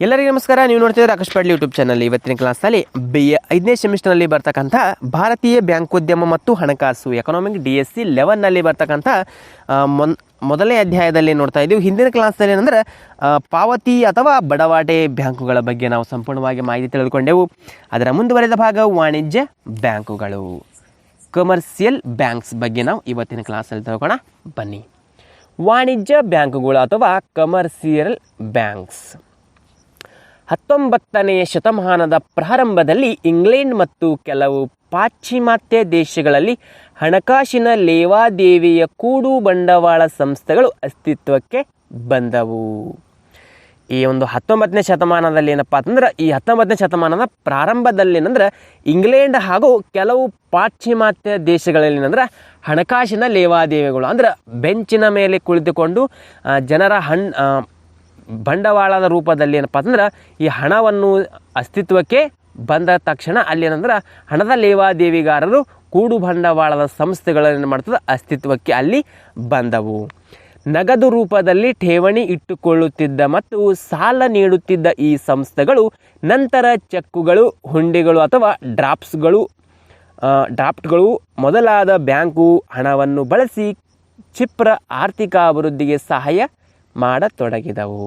ಎಲ್ಲರಿಗೂ ನಮಸ್ಕಾರ. ನೀವು ನೋಡ್ತಿದ್ರೆ ಆಕಾಶ್ ಪಾಡ್ಲಿ ಯೂಟ್ಯೂಬ್ ಚಾನಲ್ ಇವತ್ತಿನ ಕ್ಲಾಸ್ನಲ್ಲಿ ಬಿ ಎ ಐದನೇ ಸೆಮಿಸ್ಟರ್ನಲ್ಲಿ ಬರ್ತಕ್ಕಂಥ ಭಾರತೀಯ ಬ್ಯಾಂಕೋದ್ಯಮ ಮತ್ತು ಹಣಕಾಸು ಎಕನಾಮಿಕ್ ಡಿ ಎಸ್ ಸಿ ಲೆವೆನ್ನಲ್ಲಿ ಬರ್ತಕ್ಕಂಥ ಮೊನ್, ಮೊದಲನೇ ಅಧ್ಯಾಯದಲ್ಲಿ ನೋಡ್ತಾ ಇದ್ದೀವಿ. ಹಿಂದಿನ ಕ್ಲಾಸ್ನಲ್ಲಿ ಏನಂದ್ರೆ ಪಾವತಿ ಅಥವಾ ಬಡವಾಟೆ ಬ್ಯಾಂಕುಗಳ ಬಗ್ಗೆ ನಾವು ಸಂಪೂರ್ಣವಾಗಿ ಮಾಹಿತಿ ತಿಳಿದುಕೊಂಡೆವು. ಅದರ ಮುಂದುವರೆದ ಭಾಗ ವಾಣಿಜ್ಯ ಬ್ಯಾಂಕುಗಳು. ಕಮರ್ಷಿಯಲ್ ಬ್ಯಾಂಕ್ಸ್ ಬಗ್ಗೆ ನಾವು ಇವತ್ತಿನ ಕ್ಲಾಸಲ್ಲಿ ತಿಳ್ಕೋಣ. ಬನ್ನಿ. ವಾಣಿಜ್ಯ ಬ್ಯಾಂಕುಗಳು ಅಥವಾ ಕಮರ್ಷಿಯಲ್ ಬ್ಯಾಂಕ್ಸ್ ಹತ್ತೊಂಬತ್ತನೆಯ ಶತಮಾನದ ಪ್ರಾರಂಭದಲ್ಲಿ ಇಂಗ್ಲೆಂಡ್ ಮತ್ತು ಕೆಲವು ಪಾಶ್ಚಿಮಾತ್ಯ ದೇಶಗಳಲ್ಲಿ ಹಣಕಾಸಿನ ಲೇವಾದೇವಿಯ ಕೂಡು ಬಂಡವಾಳ ಸಂಸ್ಥೆಗಳು ಅಸ್ತಿತ್ವಕ್ಕೆ ಬಂದವು. ಈ ಒಂದು ಹತ್ತೊಂಬತ್ತನೇ ಶತಮಾನದಲ್ಲಿ ಏನಪ್ಪ ಅಂತಂದ್ರೆ, ಈ ಹತ್ತೊಂಬತ್ತನೇ ಶತಮಾನದ ಪ್ರಾರಂಭದಲ್ಲಿ ಏನಂದ್ರೆ, ಇಂಗ್ಲೆಂಡ್ ಹಾಗೂ ಕೆಲವು ಪಾಶ್ಚಿಮಾತ್ಯ ದೇಶಗಳಲ್ಲಿ ಏನಂದ್ರೆ, ಹಣಕಾಸಿನ ಲೇವಾದೇವಿಗಳು ಅಂದ್ರೆ ಬೆಂಚಿನ ಮೇಲೆ ಕುಳಿತುಕೊಂಡು ಜನರ ಹಣ್ ಬಂಡವಾಳದ ರೂಪದಲ್ಲಿ ಏನಪ್ಪ ಅಂದ್ರೆ ಈ ಹಣವನ್ನು ಅಸ್ತಿತ್ವಕ್ಕೆ ಬಂದ ತಕ್ಷಣ ಅಲ್ಲಿ ಏನಂದ್ರೆ ಹಣದ ಲೇವಾದೇವಿಗಾರರು ಕೂಡು ಬಂಡವಾಳದ ಸಂಸ್ಥೆಗಳನ್ನು ಮಾಡ್ತದೆ? ಅಸ್ತಿತ್ವಕ್ಕೆ ಅಲ್ಲಿ ಬಂದವು. ನಗದು ರೂಪದಲ್ಲಿ ಠೇವಣಿ ಇಟ್ಟುಕೊಳ್ಳುತ್ತಿದ್ದ ಮತ್ತು ಸಾಲ ನೀಡುತ್ತಿದ್ದ ಈ ಸಂಸ್ಥೆಗಳು ನಂತರ ಚೆಕ್ಕುಗಳು, ಹುಂಡಿಗಳು ಅಥವಾ ಡ್ರಾಪ್ಸ್ಗಳು ಡ್ರಾಫ್ಟ್ಗಳು ಮೊದಲಾದ ಬ್ಯಾಂಕು ಹಣವನ್ನು ಬಳಸಿ ಕ್ಷಿಪ್ರ ಆರ್ಥಿಕ ಅಭಿವೃದ್ಧಿಗೆ ಸಹಾಯ ಮಾಡತೊಡಗಿದವು.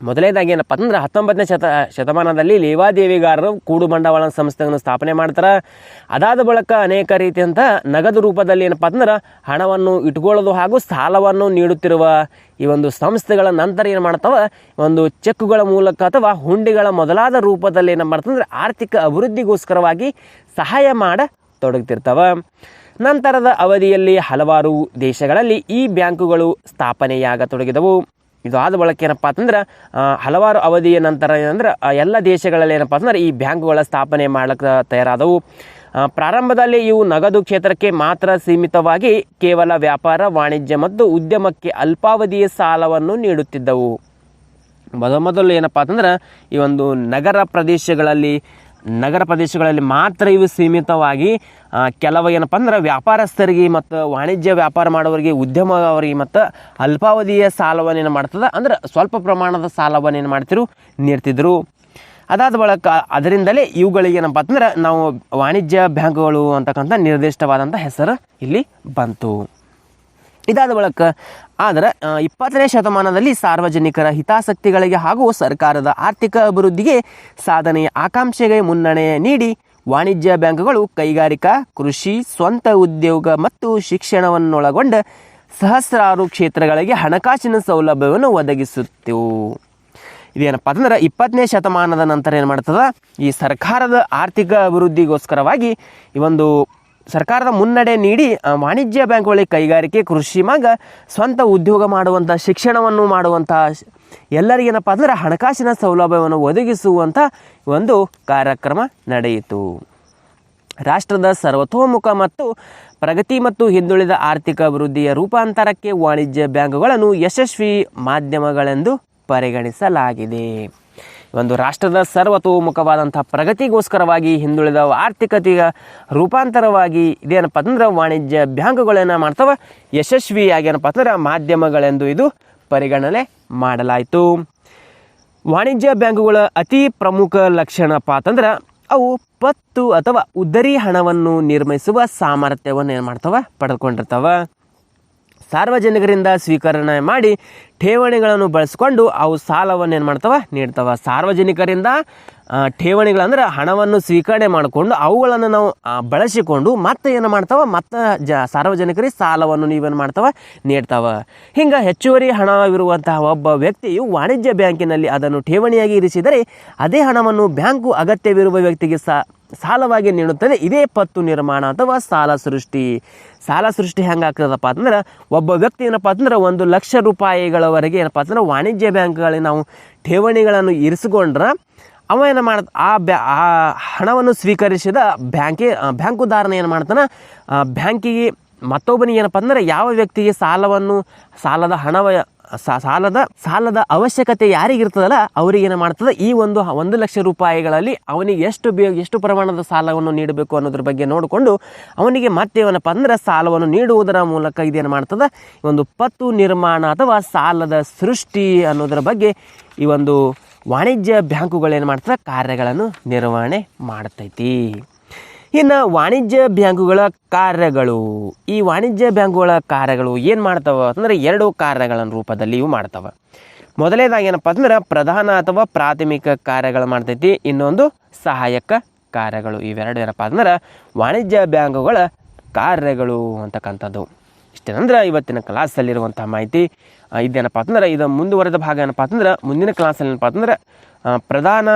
ಮೊದಲನೇದಾಗಿ ಏನಪ್ಪ ಅಂದ್ರೆ ಹತ್ತೊಂಬತ್ತನೇ ಶತ, ಶತಮಾನದಲ್ಲಿ ಲೇವಾದೇವಿಗಾರರು ಕೂಡು ಬಂಡವಾಳ ಸಂಸ್ಥೆಗಳನ್ನು ಸ್ಥಾಪನೆ ಮಾಡ್ತಾರೆ. ಅದಾದ ಬಳಿಕ ಅನೇಕ ರೀತಿಯಂಥ ನಗದು ರೂಪದಲ್ಲಿ ಏನಪ್ಪ ಅಂದ್ರೆ ಹಣವನ್ನು ಇಟ್ಕೊಳ್ಳೋದು ಹಾಗೂ ಸಾಲವನ್ನು ನೀಡುತ್ತಿರುವ ಈ ಒಂದು ಸಂಸ್ಥೆಗಳ ನಂತರ ಏನು ಮಾಡ್ತಾವ? ಒಂದು ಚೆಕ್ಗಳ ಮೂಲಕ ಅಥವಾ ಹುಂಡಿಗಳ ಮೊದಲಾದ ರೂಪದಲ್ಲಿ ಏನು ಮಾಡ್ತಂದ್ರೆ ಆರ್ಥಿಕ ಅಭಿವೃದ್ಧಿಗೋಸ್ಕರವಾಗಿ ಸಹಾಯ ಮಾಡ ತೊಡಗ್ತಿರ್ತಾವ ನಂತರದ ಅವಧಿಯಲ್ಲಿ ಹಲವಾರು ದೇಶಗಳಲ್ಲಿ ಈ ಬ್ಯಾಂಕುಗಳು ಸ್ಥಾಪನೆಯಾಗತೊಡಗಿದವು. ಇದು ಆದ ಬಳಕೆ ಏನಪ್ಪ ಅಂತಂದ್ರೆ ಹಲವಾರು ಅವಧಿಯ ನಂತರ ಏನಂದ್ರೆ ಎಲ್ಲ ದೇಶಗಳಲ್ಲಿ ಏನಪ್ಪ ಅಂತಂದ್ರೆ ಈ ಬ್ಯಾಂಕುಗಳ ಸ್ಥಾಪನೆ ಮಾಡಕ್ಕೆ ತಯಾರಾದವು. ಪ್ರಾರಂಭದಲ್ಲಿ ಇವು ನಗದು ಕ್ಷೇತ್ರಕ್ಕೆ ಮಾತ್ರ ಸೀಮಿತವಾಗಿ ಕೇವಲ ವ್ಯಾಪಾರ, ವಾಣಿಜ್ಯ ಮತ್ತು ಉದ್ಯಮಕ್ಕೆ ಅಲ್ಪಾವಧಿಯ ಸಾಲವನ್ನು ನೀಡುತ್ತಿದ್ದವು. ಮೊದ ಮೊದಲು ಏನಪ್ಪ ಅಂತಂದ್ರೆ, ಈ ಒಂದು ನಗರ ಪ್ರದೇಶಗಳಲ್ಲಿ ನಗರ ಪ್ರದೇಶಗಳಲ್ಲಿ ಮಾತ್ರ ಇವು ಸೀಮಿತವಾಗಿ ಕೆಲವು ಏನಪ್ಪ ಅಂದ್ರೆ ವ್ಯಾಪಾರಸ್ಥರಿಗೆ ಮತ್ತು ವಾಣಿಜ್ಯ ವ್ಯಾಪಾರ ಮಾಡೋರಿಗೆ ಉದ್ಯಮ ಅವರಿಗೆ ಮತ್ತು ಅಲ್ಪಾವಧಿಯ ಸಾಲವನ್ನು ಏನು ಮಾಡ್ತದೆ? ಅಂದ್ರೆ ಸ್ವಲ್ಪ ಪ್ರಮಾಣದ ಸಾಲವನ್ನು ಏನು ಮಾಡ್ತಿರು? ನೀಡ್ತಿದ್ರು. ಅದಾದ ಬಳಿಕ ಅದರಿಂದಲೇ ಇವುಗಳಿಗೆ ಏನಪ್ಪ ಅಂದ್ರೆ ನಾವು ವಾಣಿಜ್ಯ ಬ್ಯಾಂಕ್ಗಳು ಅಂತಕ್ಕಂಥ ನಿರ್ದಿಷ್ಟವಾದಂಥ ಹೆಸರು ಇಲ್ಲಿ ಬಂತು. ಇದಾದ ಬಳಿಕ ಆದರೆ ಇಪ್ಪತ್ತನೇ ಶತಮಾನದಲ್ಲಿ ಸಾರ್ವಜನಿಕರ ಹಿತಾಸಕ್ತಿಗಳಿಗೆ ಹಾಗೂ ಸರ್ಕಾರದ ಆರ್ಥಿಕ ಅಭಿವೃದ್ಧಿಗೆ ಸಾಧನೆಯ ಆಕಾಂಕ್ಷೆಗೆ ಮುನ್ನಡೆ ನೀಡಿ ವಾಣಿಜ್ಯ ಬ್ಯಾಂಕುಗಳು ಕೈಗಾರಿಕಾ, ಕೃಷಿ, ಸ್ವಂತ ಉದ್ಯೋಗ ಮತ್ತು ಶಿಕ್ಷಣವನ್ನೊಳಗೊಂಡ ಸಹಸ್ರಾರು ಕ್ಷೇತ್ರಗಳಿಗೆ ಹಣಕಾಸಿನ ಸೌಲಭ್ಯವನ್ನು ಒದಗಿಸುತ್ತಿವು. ಇದೇನಪ್ಪ ಅಂತಂದ್ರೆ, ಇಪ್ಪತ್ತನೇ ಶತಮಾನದ ನಂತರ ಏನು ಮಾಡ್ತದ? ಈ ಸರ್ಕಾರದ ಆರ್ಥಿಕ ಅಭಿವೃದ್ಧಿಗೋಸ್ಕರವಾಗಿ ಈ ಒಂದು ಸರ್ಕಾರದ ಮುನ್ನಡೆ ನೀಡಿ ವಾಣಿಜ್ಯ ಬ್ಯಾಂಕ್ಗಳಿಗೆ ಕೈಗಾರಿಕೆ ಕೃಷಿ ಮಾಗ ಸ್ವಂತ ಉದ್ಯೋಗ ಮಾಡುವಂಥ ಶಿಕ್ಷಣವನ್ನು ಮಾಡುವಂಥ ಎಲ್ಲರಿಗೇನಪ್ಪ ಅಂದ್ರೆ ಹಣಕಾಸಿನ ಸೌಲಭ್ಯವನ್ನು ಒದಗಿಸುವಂಥ ಒಂದು ಕಾರ್ಯಕ್ರಮ ನಡೆಯಿತು. ರಾಷ್ಟ್ರದ ಸರ್ವತೋಮುಖ ಮತ್ತು ಪ್ರಗತಿ ಮತ್ತು ಹಿಂದುಳಿದ ಆರ್ಥಿಕ ಅಭಿವೃದ್ಧಿಯ ರೂಪಾಂತರಕ್ಕೆ ವಾಣಿಜ್ಯ ಬ್ಯಾಂಕುಗಳನ್ನು ಯಶಸ್ವಿ ಮಾಧ್ಯಮಗಳೆಂದು ಪರಿಗಣಿಸಲಾಗಿದೆ. ಒಂದು ರಾಷ್ಟ್ರದ ಸರ್ವತೋಮುಖವಾದಂಥ ಪ್ರಗತಿಗೋಸ್ಕರವಾಗಿ ಹಿಂದುಳಿದ ಆರ್ಥಿಕತೆಯ ರೂಪಾಂತರವಾಗಿ ಇದೇನಪ್ಪ ಅಂದ್ರೆ ವಾಣಿಜ್ಯ ಬ್ಯಾಂಕುಗಳೇನು ಮಾಡ್ತವೆ. ಯಶಸ್ವಿಯಾಗಿ ಏನಪ್ಪ ಅಂದ್ರೆ ಮಾಧ್ಯಮಗಳೆಂದು ಇದು ಪರಿಗಣನೆ ಮಾಡಲಾಯಿತು. ವಾಣಿಜ್ಯ ಬ್ಯಾಂಕುಗಳ ಅತಿ ಪ್ರಮುಖ ಲಕ್ಷಣಪ್ಪ ಅಂತಂದ್ರೆ ಅವು ಪತ್ತು ಅಥವಾ ಉದ್ದರಿ ಹಣವನ್ನು ನಿರ್ಮಿಸುವ ಸಾಮರ್ಥ್ಯವನ್ನು ಏನು ಮಾಡ್ತವೆ? ಪಡೆದುಕೊಂಡಿರ್ತಾವ. ಸಾರ್ವಜನಿಕರಿಂದ ಸ್ವೀಕರಣೆ ಮಾಡಿ ಠೇವಣಿಗಳನ್ನು ಬಳಸ್ಕೊಂಡು ಅವು ಸಾಲವನ್ನು ಏನು ಮಾಡ್ತವೆ? ನೀಡ್ತಾವ. ಸಾರ್ವಜನಿಕರಿಂದ ಠೇವಣಿಗಳಂದ್ರೆ ಹಣವನ್ನು ಸ್ವೀಕರಣೆ ಮಾಡಿಕೊಂಡು ಅವುಗಳನ್ನು ನಾವು ಬಳಸಿಕೊಂಡು ಮತ್ತೆ ಏನು ಮಾಡ್ತಾವೆ? ಮತ್ತೆ ಜ, ಸಾರ್ವಜನಿಕರಿಗೆ ಸಾಲವನ್ನು ನೀವೇನು ಮಾಡ್ತಾವೆ? ನೀಡ್ತಾವೆ. ಹಿಂಗೆ ಹೆಚ್ಚುವರಿ ಹಣವಿರುವಂತಹ ಒಬ್ಬ ವ್ಯಕ್ತಿಯು ವಾಣಿಜ್ಯ ಬ್ಯಾಂಕಿನಲ್ಲಿ ಅದನ್ನು ಠೇವಣಿಯಾಗಿ ಇರಿಸಿದರೆ ಅದೇ ಹಣವನ್ನು ಬ್ಯಾಂಕು ಅಗತ್ಯವಿರುವ ವ್ಯಕ್ತಿಗೆ ಸಾ ಸಾಲವಾಗಿ ನೀಡುತ್ತದೆ. ಇದೇ ಪತ್ತು ನಿರ್ಮಾಣ ಅಥವಾ ಸಾಲ ಸೃಷ್ಟಿ. ಸಾಲ ಸೃಷ್ಟಿ ಹೆಂಗಾಗ್ತದಪ್ಪ ಅಂತಂದ್ರೆ, ಒಬ್ಬ ವ್ಯಕ್ತಿ ಏನಪ್ಪ ಅಂತಂದ್ರೆ ಒಂದು ಲಕ್ಷ ರೂಪಾಯಿಗಳವರೆಗೆ ಏನಪ್ಪ ಅಂತಂದ್ರೆ ವಾಣಿಜ್ಯ ಬ್ಯಾಂಕ್ಗಳಲ್ಲಿ ನಾವು ಠೇವಣಿಗಳನ್ನು ಇರಿಸಿಕೊಂಡ್ರೆ, ಅವ ಏನು ಮಾಡ, ಆ ಬ್ಯಾ, ಆ ಹಣವನ್ನು ಸ್ವೀಕರಿಸಿದ ಬ್ಯಾಂಕಿ ಬ್ಯಾಂಕುದಾರನ ಏನು ಮಾಡ್ತಾನೆ ಬ್ಯಾಂಕಿಗೆ ಮತ್ತೊಬ್ಬನಿಗೆ ಏನಪ್ಪ ಅಂದ್ರೆ ಯಾವ ವ್ಯಕ್ತಿಗೆ ಸಾಲವನ್ನು, ಸಾಲದ ಹಣವ ಸಾಲದ ಸಾಲದ ಅವಶ್ಯಕತೆ ಯಾರಿಗಿರ್ತದಲ್ಲ ಅವರಿಗೆ ಏನು ಮಾಡ್ತದೆ? ಈ ಒಂದು ಒಂದು ಲಕ್ಷ ರೂಪಾಯಿಗಳಲ್ಲಿ ಅವನಿಗೆ ಎಷ್ಟು ಎಷ್ಟು ಪ್ರಮಾಣದ ಸಾಲವನ್ನು ನೀಡಬೇಕು ಅನ್ನೋದ್ರ ಬಗ್ಗೆ ನೋಡಿಕೊಂಡು ಅವನಿಗೆ ಮತ್ತೆ ಏನಪ್ಪ ಅಂದ್ರೆ ಸಾಲವನ್ನು ನೀಡುವುದರ ಮೂಲಕ ಇದೇನು ಮಾಡ್ತದೆ? ಒಂದು ಪತ್ತು ನಿರ್ಮಾಣ ಅಥವಾ ಸಾಲದ ಸೃಷ್ಟಿ ಅನ್ನೋದರ ಬಗ್ಗೆ ಈ ಒಂದು ವಾಣಿಜ್ಯ ಬ್ಯಾಂಕುಗಳು ಏನು ಮಾಡ್ತದೆ? ಕಾರ್ಯಗಳನ್ನು ನಿರ್ವಹಣೆ ಮಾಡ್ತೈತಿ. ಇನ್ನು ವಾಣಿಜ್ಯ ಬ್ಯಾಂಕುಗಳ ಕಾರ್ಯಗಳು. ಈ ವಾಣಿಜ್ಯ ಬ್ಯಾಂಕುಗಳ ಕಾರ್ಯಗಳು ಏನು ಮಾಡ್ತಾವ ಅಂದರೆ ಎರಡು ಕಾರ್ಯಗಳ ರೂಪದಲ್ಲಿ ಇವು ಮಾಡ್ತಾವೆ. ಮೊದಲನೇದಾಗಿ ಏನಪ್ಪ ಅಂದ್ರೆ ಪ್ರಧಾನ ಅಥವಾ ಪ್ರಾಥಮಿಕ ಕಾರ್ಯಗಳು ಮಾಡ್ತೈತಿ, ಇನ್ನೊಂದು ಸಹಾಯಕ ಕಾರ್ಯಗಳು. ಇವೆರಡು ಏನಪ್ಪ ಅಂದ್ರೆ ವಾಣಿಜ್ಯ ಬ್ಯಾಂಕುಗಳ ಕಾರ್ಯಗಳು ಅಂತಕ್ಕಂಥದ್ದು. ಇಷ್ಟೇನಂದ್ರೆ ಇವತ್ತಿನ ಕ್ಲಾಸಲ್ಲಿರುವಂಥ ಮಾಹಿತಿ. ಇದೇನಪ್ಪ ಅಂತಂದ್ರೆ ಇದು ಮುಂದುವರೆದ ಭಾಗ ಏನಪ್ಪ ಅಂತಂದ್ರೆ ಮುಂದಿನ ಕ್ಲಾಸಲ್ಲಿ ಏನಪ್ಪ ಅಂದ್ರೆ ಪ್ರಧಾನ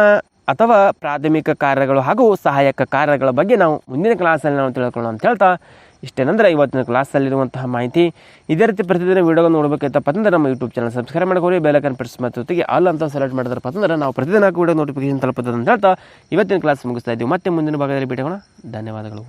ಅಥವಾ ಪ್ರಾಥಮಿಕ ಕಾರ್ಯಗಳು ಹಾಗೂ ಸಹಾಯಕ ಕಾರ್ಯಗಳ ಬಗ್ಗೆ ನಾವು ಮುಂದಿನ ಕ್ಲಾಸಲ್ಲಿ ನಾವು ತಿಳ್ಕೊಳ್ಳೋಣ ಅಂತ ಹೇಳ್ತಾ ಇಷ್ಟೇನಂದ್ರೆ ಇವತ್ತಿನ ಕ್ಲಾಸಲ್ಲಿರುವಂತಹ ಮಾಹಿತಿ. ಇದೇ ರೀತಿ ಪ್ರತಿದಿನ ವಿಡಿಯೋ ನೋಡಬೇಕೈತಪ್ಪ ಅಂದ್ರೆ ನಮ್ಮ ಯೂಟ್ಯೂಬ್ ಚಾನಲ್ ಸಬ್ಸ್ಕ್ರೈಬ್ ಮಾಡ್ಕೊಳ್ಳಿ ಬೆಲಕನ್ ಪ್ರೆಸ್ ಮತ್ತು ಜೊತೆಗೆ ಆಲ್ ಅಂತ ಸೆಲೆಕ್ಟ್ ಮಾಡಿದ್ರಪ್ಪ ಅಂದ್ರೆ ನಾವು ಪ್ರತಿದಿನ ವಿಡಿಯೋ ನೋಟಿಫಿಕೇಶನ್ ತಲುಪುತ್ತದೆ ಅಂತ ಹೇಳ್ತಾ, ಇವತ್ತಿನ ಕ್ಲಾಸ್ ಮುಗಿಸ್ತಾ ಇದ್ದೀವಿ. ಮತ್ತೆ ಮುಂದಿನ ಭಾಗದಲ್ಲಿ ಭೇಟಿಗೋಣ ಧನ್ಯವಾದಗಳು.